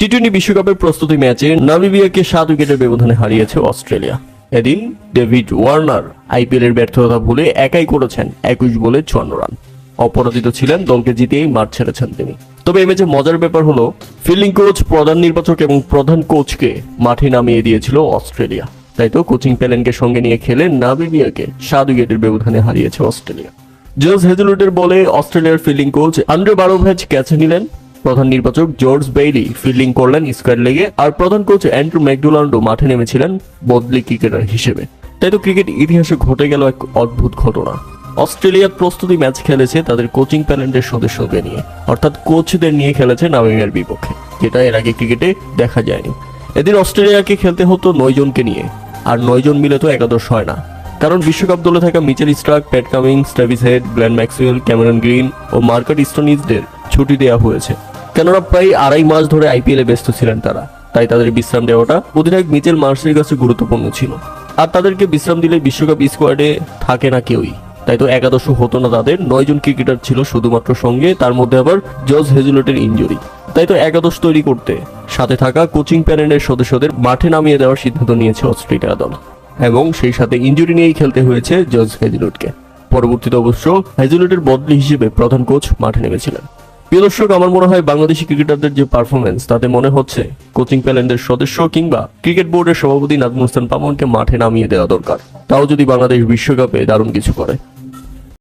T twenty বিশ্বকাপের প্রস্তুতি ম্যাচে নামিবিয়াকে সাত উইকেটের ব্যবধানে হারিয়েছে অস্ট্রেলিয়া। এদিন ডেভিড ওয়ার্নার আইপিএল এর ব্যর্থতা ভুলে একাই করেছেন একুশ বলে চুয়ান্ন রান। অপরাজিত ছিলেন দলকে জিতেই মাঠ ছেড়েছেন তিনি। তবে এই ম্যাচে মজার ব্যাপার হলো, ফিল্ডিং কোচ, প্রধান নির্বাচক এবং প্রধান কোচকে মাঠে নামিয়ে দিয়েছিল অস্ট্রেলিয়া। তাই তো কোচিং প্যালেনকে সঙ্গে নিয়ে খেলে নামিবিয়াকে সাত উইকেটের ব্যবধানে হারিয়েছে অস্ট্রেলিয়া। জর্জ হেজলুটের বলে অস্ট্রেলিয়ার ফিল্ডিং কোচ আন্ড্রে বারোভ্যাজ ক্যাচে নিলেন। প্রধান নির্বাচক জর্জ বেইলি ফিল্ডিং করলেন স্কোয়ার লেগে, আর প্রধান কোচ অ্যান্ড্রু ম্যাকডোনাল্ডো মাঠে নেমেছিলেন বদলি ক্রিকেটার হিসেবে। তাই তো ক্রিকেট ইতিহাসে ঘটে গেল এক অদ্ভুত ঘটনা। অস্ট্রেলিয়ার প্রস্তুতি ম্যাচ খেলেছে তাদের কোচিং প্যানেলের সদস্যদের নিয়ে, অর্থাৎ কোচদের নিয়ে খেলেছে নামিবিয়ার বিপক্ষে, যেটা এর আগে ক্রিকেটে দেখা যায়নি। এদিন অস্ট্রেলিয়াকে খেলতে হতো নয় জনকে নিয়ে, আর নয় জন মিলে তো একাদশ হয় না। কারণ বিশ্বকাপ দলে থাকা Mitchell Starc, Pat Cummins, Travis Head Glenn Maxwell, Cameron Green ও মার্কাট স্টোনিজদের ছুটি দেওয়া হয়েছে। কেননা প্রায় আড়াই মাস ধরে আইপিএলে ব্যস্ত ছিলেন তারা। তাই তাদের বিশ্রাম দেওয়াটা অধিনায়ক মিচেল মার্সের কাছে গুরুত্বপূর্ণ ছিল। আর তাদেরকে বিশ্রাম দিলে বিশ্বকাপ স্কোয়াডে থাকে না কেউই। তাই তো একাদশ হতো না তাদের, নয় জন ক্রিকেটার ছিল শুধুমাত্র সঙ্গে, তার মধ্যে আবার জজ হেজুলেটের ইনজুরি। তাই তো একাদশ তৈরি করতে, সাথে থাকা কোচিং প্যানেলের সদস্যদের মাঠে নামিয়ে দেওয়ার সিদ্ধান্ত নিয়েছে অস্ট্রেলিয়া দল। এবং সেই সাথে ইনজুরি নিয়েই খেলতে হয়েছে জজ হেজুলুটকে। পরবর্তীতে অবশ্য হেজুলুটের বদলি হিসেবে প্রধান কোচ মাঠে নেমেছিলেন। প্রিয় দর্শক, আমার মনে হয় বাংলাদেশি ক্রিকেটারদের যে পারফরমেন্স তাতে মনে হচ্ছে কোচিং প্যানেলের সদস্য কিংবা ক্রিকেট বোর্ডের সভাপতি নাজমুল হোসেন পামনকে মাঠে নামিয়ে দেওয়া দরকার। তাও যদি বাংলাদেশ বিশ্বকাপে দারুণ কিছু করে।